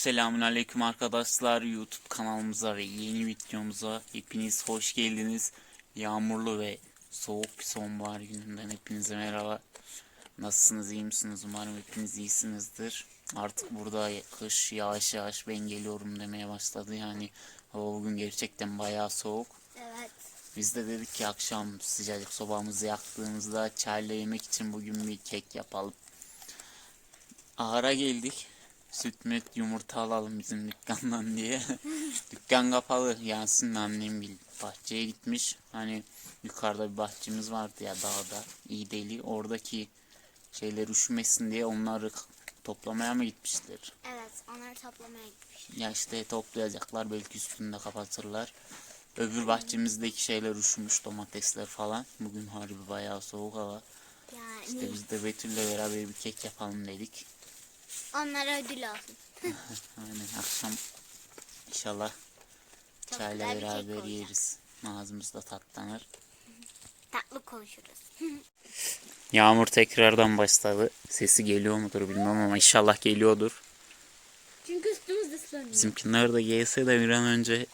Selamun Aleyküm arkadaşlar YouTube kanalımıza ve yeni videomuza hepiniz hoş geldiniz. Yağmurlu ve soğuk bir sonbahar gününden hepinize merhaba. Nasılsınız iyi misiniz umarım hepiniz iyisinizdir. Artık burada kış yavaş yavaş ben geliyorum demeye başladı yani hava bugün gerçekten bayağı soğuk. Evet. Biz de dedik ki akşam sıcacık sobamızı yaktığımızda çayla yemek için bugün bir kek yapalım. Ahıra geldik. Süt müt yumurta alalım bizim dükkandan diye. Dükkan kapalı. Yasin annem bil bahçeye gitmiş. Hani yukarıda bir bahçemiz vardı ya dağda. İyi deli. Oradaki şeyler üşümesin diye onları toplamaya mı gitmişler? Evet, onları toplamaya gitmiş. Ya işte toplayacaklar belki üstünde kapatırlar. Öbür bahçemizdeki şeyler üşümüş domatesler falan. Bugün harbi bayağı soğuk hava. Yani İşte biz de Betül'le beraber bir kek yapalım dedik. Onlara ödül olsun. Aynen akşam inşallah Çok çayla güzel bir kek beraber olacak. yeriz. Ağzımız da tatlanır. Tatlı konuşuruz. Yağmur tekrardan başladı. Sesi geliyor mudur bilmem ama inşallah geliyordur. Çünkü üstümüz ıslanıyor. Bizimkiler de gelse de bir an önce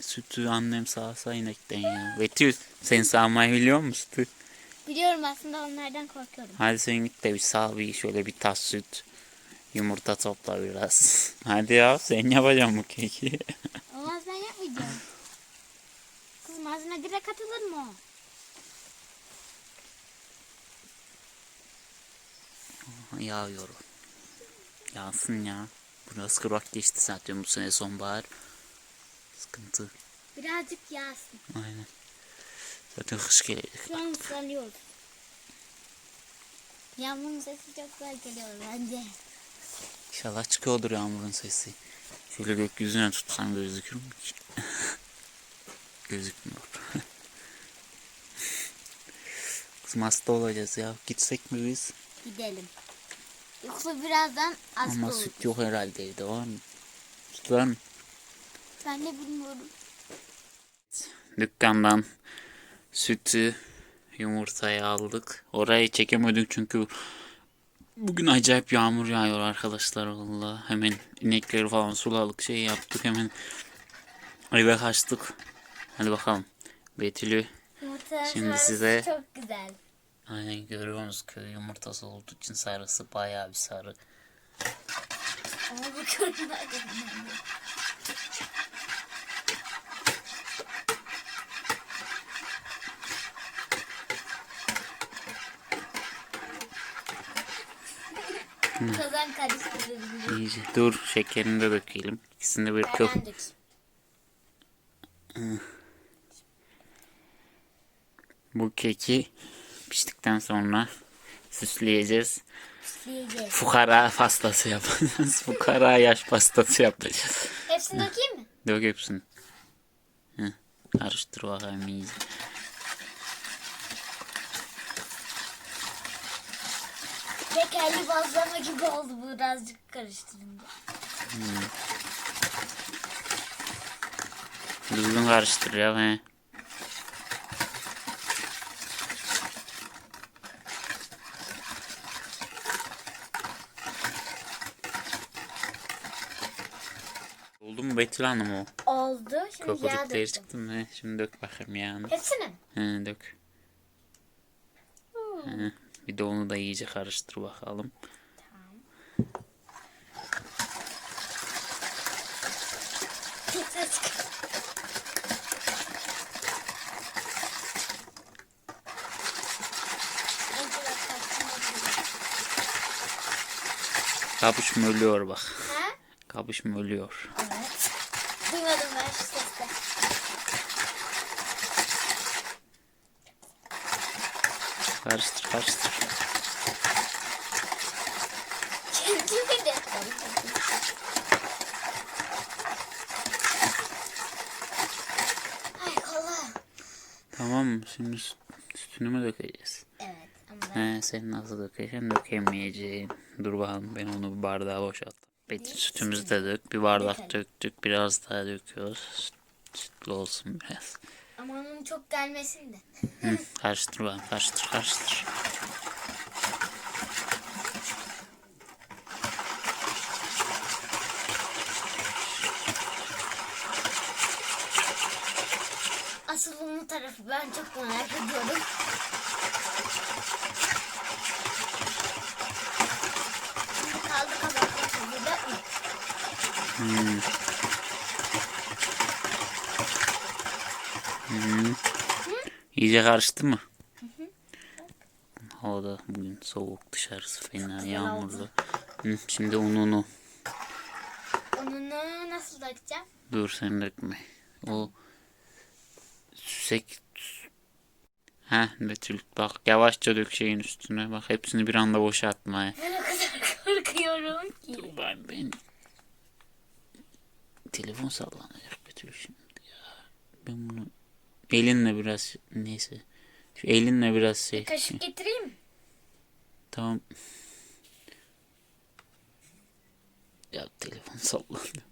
sütü annem sağsa inekten ya. Betül sen sağmayı biliyor musun? Biliyorum aslında onlardan korkuyorum. Hadi sen git de bir sağ bir şöyle bir tas süt. Yumurta topla biraz. Hadi ya sen yapacaksın bu keki. Olmaz ben yapmayacağım. Kızım ağzına direkt atılır mı o? Yağıyor. Yağsın ya. Burası kurak geçti zaten bu sene sonbahar. Sıkıntı. Birazcık yağsın. Aynen. Zaten kış gelecek. Şu an ıslanıyoruz. Yağmurun sesi çok güzel geliyor bence. İnşallah çıkıyordur yağmurun sesi. Şöyle gökyüzüne tutsam gözükür mü ki? Gözükmüyor. Kızım hasta olacağız ya. Gitsek mi biz? Gidelim. Yoksa birazdan az Ama olur. süt yok herhalde evde var mı? Süt var mı? Ben de bilmiyorum. Dükkandan sütü, yumurtayı aldık. Orayı çekemedik çünkü bugün acayip yağmur yağıyor arkadaşlar valla. Hemen inekleri falan suladık şey yaptık hemen eve kaçtık. Hadi bakalım. Betül'ü Şimdi size- çok güzel. aynen görüyorsunuz köy yumurtası olduğu için sarısı bayağı bir sarı. Ama bu Kazan karıştırılıyor. İyice dur şekerini de dökelim. İkisini bir kıl. Bu keki piştikten sonra süsleyeceğiz. Yiyeceğiz. Fukara pastası yapacağız. Fukara yaş pastası yapacağız. Hepsini dökeyim mi? Dök hepsini. Heh, karıştır bakalım iyice. Tekerli bazlama gibi oldu bu birazcık karıştırınca. Düzgün karıştır ya. He. Oldu mu Betül Hanım o? Oldu. Şimdi Köpürükleri döktüm. çıktı mı? Şimdi dök bakayım yani. Hepsini mi? He, dök. He, bir de onu da iyice karıştır bakalım. Kapış mı ölüyor bak. Ha? Kapış mı ölüyor. Evet. Duymadım ben şu sesi. Karıştır karıştır. Ay. Tamam? Şimdi süt- sütünü mü dökeceğiz? Evet ama He, sen nasıl dökeceksin dökemeyeceksin. Dur bakalım ben onu bir bardağa boşalttım. Betül sütümüzü de dök. Bir bardak döktük. Biraz daha döküyoruz. Süt- Sütlü olsun biraz. Çok gelmesin de. Hı, karıştır bak karıştır karıştır. Asıl onun tarafı ben çok merak ediyorum. Kaldı kabaklı burada. Hmm. İyice karıştı mı? Havada bugün soğuk dışarısı fena yağmurlu. Hı, şimdi ununu Ununu nasıl dökeceğim? dur sen dökme. O süsek Ha Betül bak yavaşça dök şeyin üstüne bak hepsini bir anda boşaltma. he. Ben o kadar korkuyorum ki. Dur ben, ben telefon sallanacak Betül şimdi ya. Ben bunu elinle biraz neyse. Şu elinle biraz şey. Kaşık getireyim mi? Tamam. Ya telefon sallandı.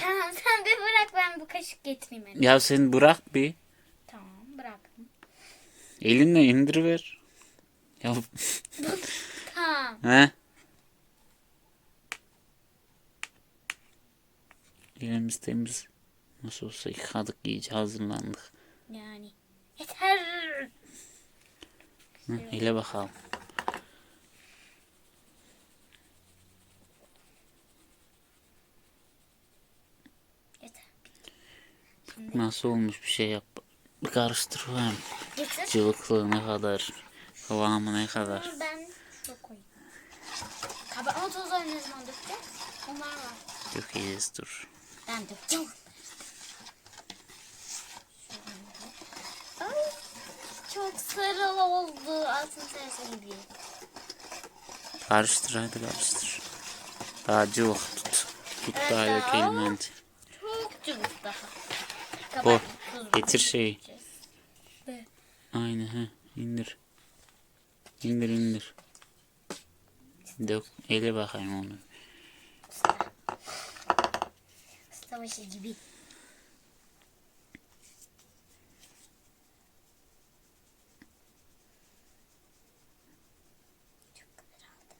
Tamam sen bir bırak ben bu kaşık getireyim hemen. Ya sen bırak bir. Tamam bıraktım. Elinle indiriver. Ya Tamam. he? Elimiz temiz. Nasıl olsa yıkadık iyice hazırlandık. Yani. Yeter. Hı, bakalım. Yeter. Nasıl olmuş bir şey yap. Bir karıştır var mı? Getir. Cıvıklığı ne kadar? Kıvamı ne kadar? Ben koyayım. Kabartma tozları ne zaman dökeceğim? Onlar var. Dökeceğiz dur. Ben dökeceğim. Ay, çok sarı oldu. Altın sarısı gibi. Karıştır hadi karıştır. Daha cıvık tut. Tut Evet, daha dökelim hadi. Çok cıvık daha. Tozu Getir şeyi. Evet. Aynen he. İndir. İndir indir. Dök. Ele bakayım onu. Savaşı gibi. Çok kadar aldı.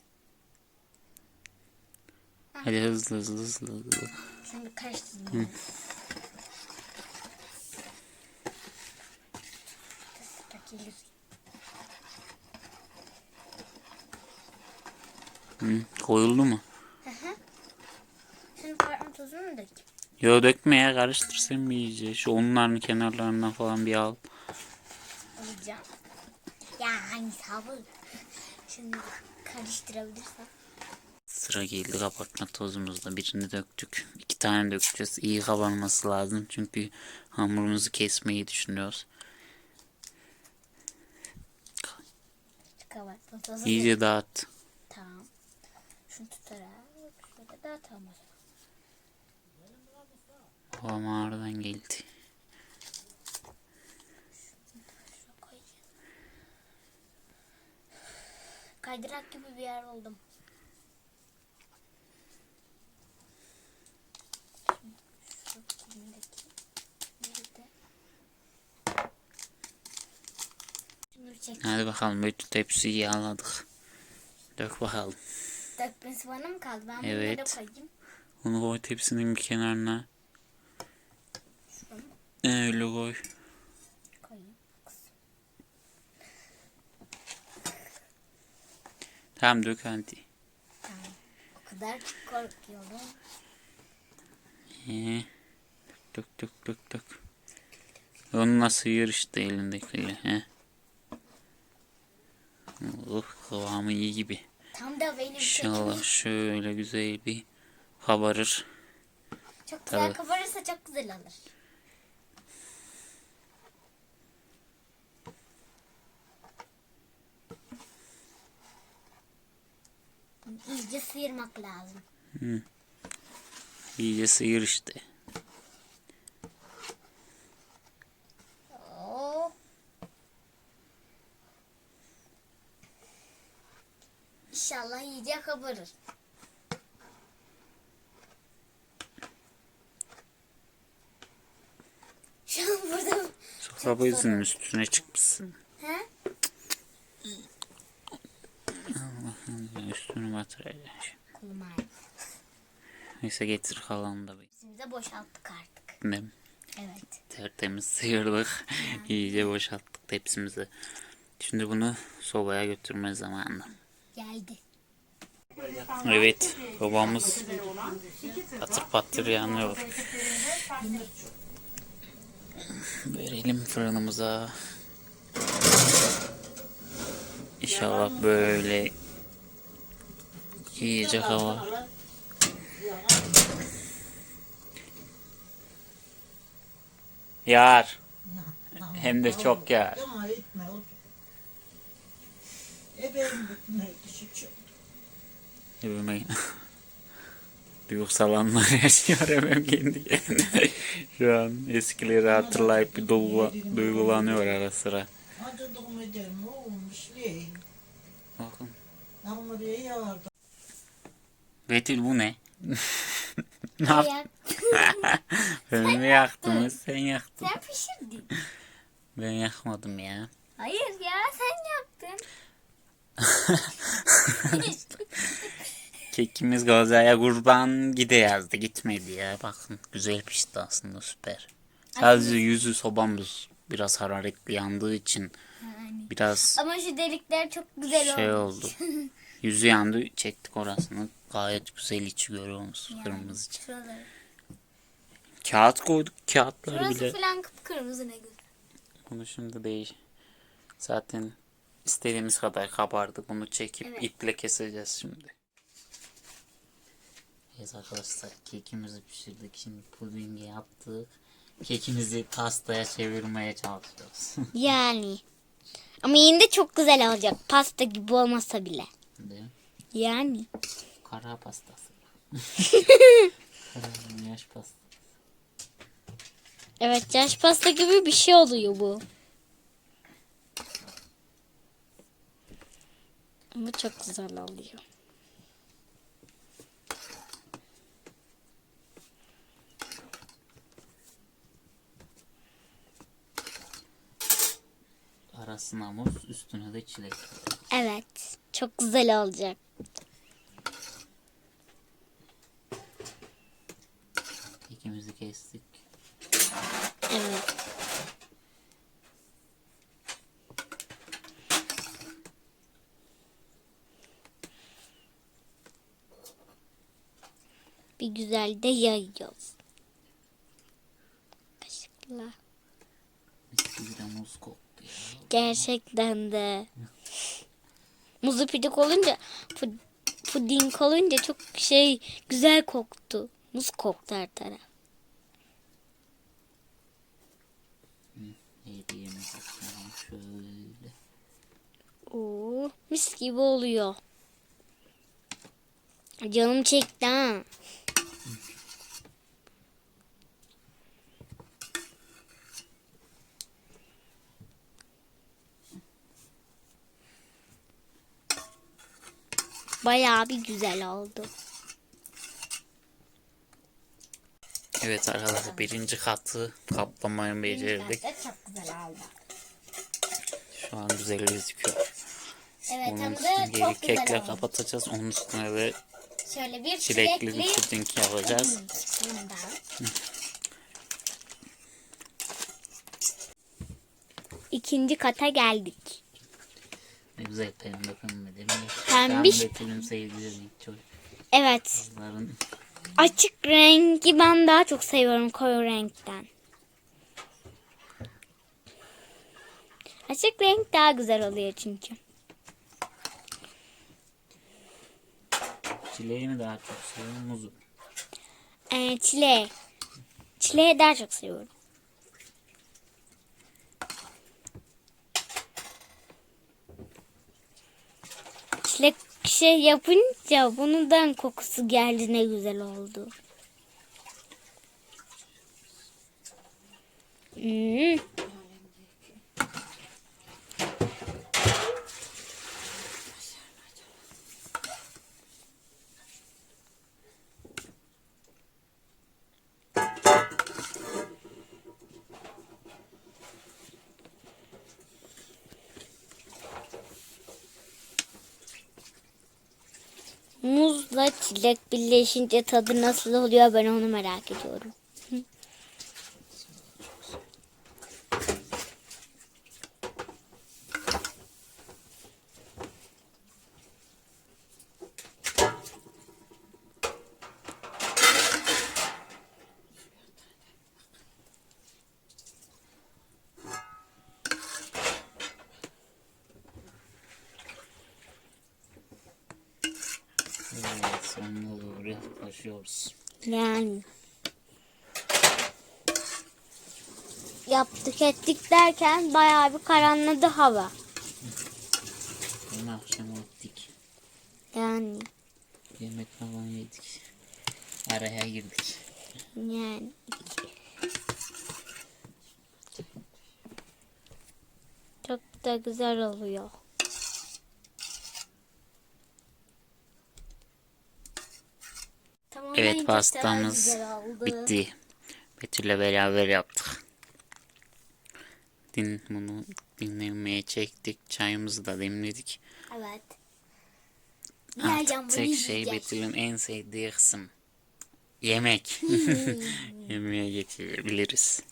Hadi hızlı hızlı hızlı hızlı. Şimdi karıştırayım. Dökülür. Hı, koyuldu mu? Şimdi kabartma tozunu mu dökeyim? Yo dökme ya karıştır sen bir iyice. Şu onların kenarlarından falan bir al. Alacağım. Ya hani sabır. Şimdi karıştırabilirsem. Sıra geldi kabartma tozumuzda. Birini döktük. İki tane dökeceğiz. İyi kabarması lazım. Çünkü hamurumuzu kesmeyi düşünüyoruz. Kabartma tozu. İyice dağıt. Tamam. Şunu tutarak şöyle dağıtalım. Hava mağaradan geldi. Kaydırak gibi bir yer oldum. Şimdi şu elimdeki bir de Şunu çek. Hadi bakalım bütün tepsiyi yağladık. Dök bakalım. Dökmesi bana mı kaldı? Ben Evet. bunları koyayım. Onu koy tepsinin bir kenarına. Şuraya mı Öyle koy. koyayım? Tamam dök hadi. Tamam. O kadar çok korkuyorum. Ee, dök dök dök dök. Onunla sıyır işte elindekiyle. He. Oh kıvamı iyi gibi. Tam da benim İnşallah kekim. şöyle güzel bir kabarır. Çok güzel Tabii. kabarırsa çok güzel olur. İyice sıyırmak lazım. İyice sıyır işte. Oo. İnşallah iyice kabarır. Şu an burada Sofra bezinin üstüne çıkmışsın. He? Üstünü batıracaksın. Kolum ağrıyor. Neyse getir kalanı da. Biz de boşalttık artık. Değil mi? Evet. Tertemiz sıyırdık. İyice boşalttık tepsimizi. Şimdi bunu sobaya götürme zamanı. Geldi. Evet, sobamız patır patır yanıyor. Verelim fırınımıza. İnşallah böyle yiyecek hava. Yar. Hem de çok yar. Ama etme otur. E benim bütün düşük. Evime duygusal anlar yaşıyorum kendi kendine. Şu an eskileri hatırlayıp bir duygu, duygulanıyor ara sıra. Bakın. Betül bu ne? ne yap? Ayak. Ben mi yaktım? Sen yaktın. Sen pişirdin. Ben yakmadım ya. Hayır ya sen yaptın. Kekimiz Gazaya kurban gide yazdı. Gitmedi ya. Bakın güzel pişti aslında süper. Sadece yüzü sobamız biraz hararetli yandığı için biraz Ama şu delikler çok güzel şey olmuş. oldu. Yüzü yandı çektik orasını. Gayet güzel içi görüyor musun? Kırmızı içi. Şuraları. Kağıt koyduk kağıtları bile. falan kıpkırmızı ne güzel. Bunu şimdi değil. Zaten istediğimiz kadar kabardı. Bunu çekip iple keseceğiz şimdi. Evet arkadaşlar kekimizi pişirdik. Şimdi pudingi yaptık. Kekimizi pastaya çevirmeye çalışıyoruz. Yani. Ama yine de çok güzel olacak. Pasta gibi olmasa bile. Değil mi? Yani. Kara pastası. Kara yaş pastası. Evet yaş pasta gibi bir şey oluyor bu. Ama çok güzel oluyor. Arasına muz, üstüne de çilek. Evet. Çok güzel olacak. Kekimizi kestik. Evet. Bir güzel de yayıyoruz. De muz koktu ya. Gerçekten de. Muzu pidik olunca pu- puding olunca çok şey güzel koktu. Muz koktu her taraf. Şöyle. Oo, mis gibi oluyor. Canım çekti ha. Bayağı bir güzel oldu. Evet arkadaşlar birinci katı kaplamayı becerdik. Çok güzel oldu. Şu an güzel gözüküyor. Evet Onun hem üstünü de geri çok güzel kekle oldu. kapatacağız. Onun üstüne de Şöyle bir çilekli çilekli. bir puding yapacağız. Bundan. İkinci kata geldik. Güzel pembe pembe değil mi? Pembiş. Ben Betül'ün sevdiği renk çok. Evet. Kızların Açık rengi ben daha çok seviyorum koyu renkten. Açık renk daha güzel oluyor çünkü. çileği mi daha çok seviyorum muzu. Ee, çileği. Çileği daha çok seviyorum. Çilek şey yapınca bundan kokusu geldi ne güzel oldu. Hmm. Muzla çilek birleşince tadı nasıl oluyor ben onu merak ediyorum. Yani. Yaptık ettik derken bayağı bir karanladı hava. Dün akşam ettik. Yani. Yemek falan yedik. Araya girdik. Yani. Çok da güzel oluyor. Tamam, Evet pastamız bitti. Betül'le beraber yaptık. Din, bunu dinlemeye çektik. Çayımızı da demledik. Evet. Artık tek şey Betül'ün en sevdiği kısım. Yemek. Yemeğe geçebiliriz.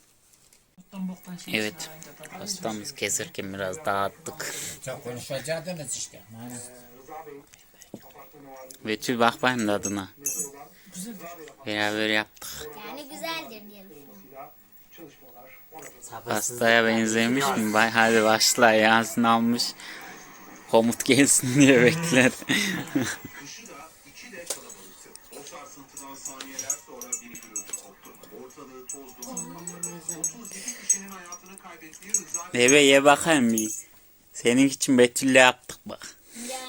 Evet. Pastamızı keserken biraz dağıttık. Çok konuşacaktınız işte. Betül bak benim tadına. Beraber yaptık. Yani güzeldir diye Pastaya benzemiş mi? Bay hadi başla Yasin almış. Komut gelsin diye bekler. Kışı da içi de kalabalıktı. O sarsıntıdan saniyeler sonra bir gürültü koptu. Ortalığı toz duman kapladı. 33 kişinin hayatını kaybettiği Rıza Eve ye bakayım bir. Senin için Betül'le yaptık bak. Yani.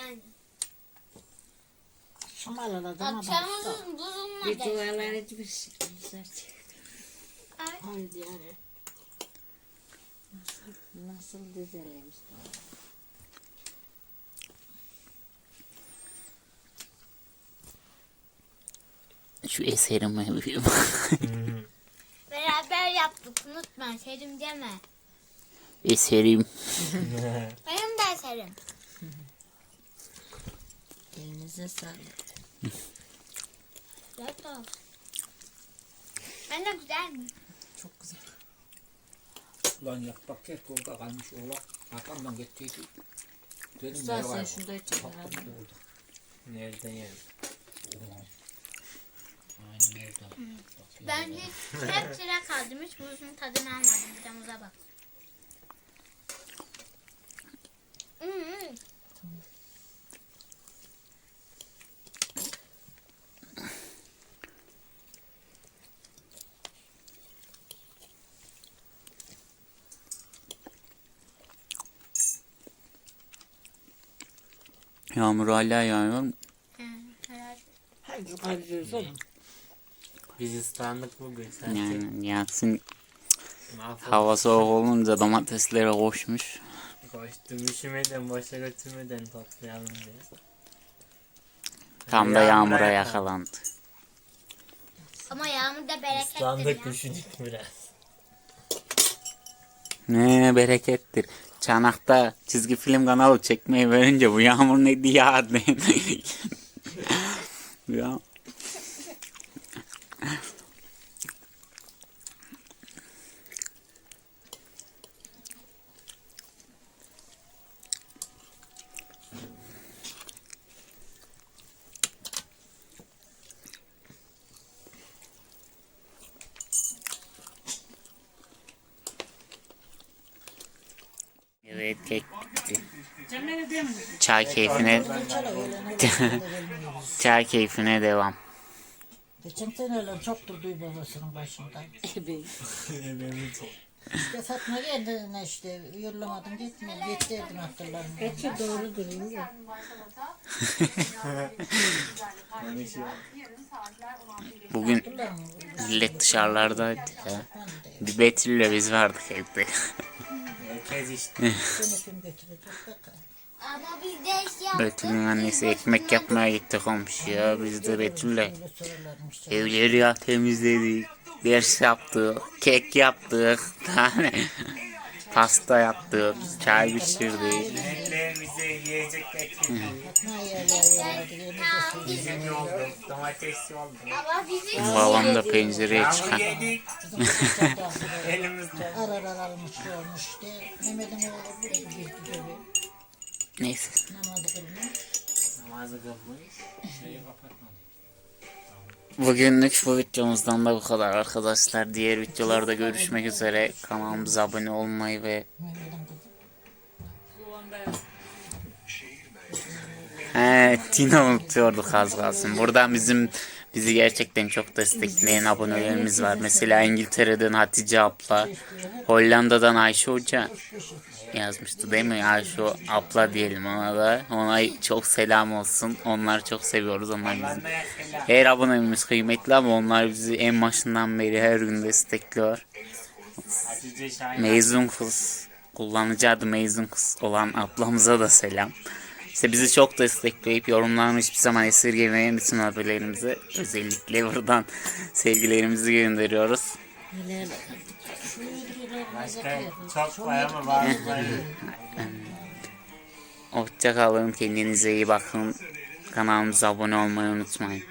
Ama Akşamımızın buzulma Bir duvarlar şey güzel. Ay. Haydi yani. Nasıl, nasıl düzeleymiş? Şu eserime bir Beraber yaptık unutma serim deme. Eserim. Benim de eserim. Elinize sağlık. Olsun. Ben de güzel mi? Çok güzel. Ulan yak bak kek orada kalmış oğlak. Arkamdan gettiydi. Dedim ne sen şurada çek Baktım herhalde. oldu. Nereden yerim? Aynen nerede? Ben hiç hep sıra kaldım. Hiç buzun tadını almadım. Bir de muza bak. Hmm, Yağmur hala yağıyor oğlum. Biz ıslandık bugün. Sen yani. Mahvolduk. hava soğuk olunca domateslere koşmuş. Koştum üşümeden boşa götürmeden toplayalım diye. Tam da Yağmura yakalandı. yakalandı. Ama yağmur da berekettir Islandık ya. üşüdük biraz. Ne berekettir. Çanakta çizgi film kanalı çekmeyi verince bu yağmur ne diye yağdı. ya. Evet kek bitti. Çay keyfine çay keyfine devam. Geçen seneler çoktur duy babasının başında. İşte Fatma geldi ne işte yollamadım gitme gittirdim hatırlarım. Geçi doğru durayım ya. Bugün millet dışarılardaydı ya. Bir Betül'le biz vardık evde. İşte. İş yaptık. Betül'ün annesi ekmek yapmaya gitti komşuya. Biz de Betül'le evleri ya temizledik. Ders yaptık. Kek yaptık. Tane pasta yaptık. Çay pişirdik. Milletler bize yiyecek getirdi. Fatma yerler yerler yerine götürdü. Bizim yoldu. Domates yoldu. Ama bizim Babam da pencereye Yağmur çıkan. yedik. Bizim çocuklar da Elimizde. Arar ararmış olmuş işte. Mehmet'in oğlu bir bir gibi Neyse. namazı kılmış. Namazı kılmış. Bugünlük bu videomuzdan da bu kadar arkadaşlar. Diğer videolarda görüşmek üzere. Kanalımıza abone olmayı ve. He Tina unutuyorduk az kalsın. Buradan bizim bizi gerçekten çok destekleyen abonelerimiz var. Mesela İngiltere'den Hatice abla, Hollanda'dan Ayşe Hoca yazmıştı değil mi? Ayşe abla diyelim ona da. Ona çok selam olsun. Onları çok seviyoruz. Onlar bizim her abonemiz kıymetli ama onlar bizi en başından beri her gün destekliyor. Mezun kız, kullanıcı adı mezun kız olan ablamıza da selam. İşte bizi çok destekleyip yorumlarını hiçbir zaman esirgemeyen bütün abonelerimize özellikle buradan sevgilerimizi gönderiyoruz. Neler Başka çok var ama bazıları. Hoşçakalın, kendinize iyi bakın. Kanalımıza abone olmayı unutmayın.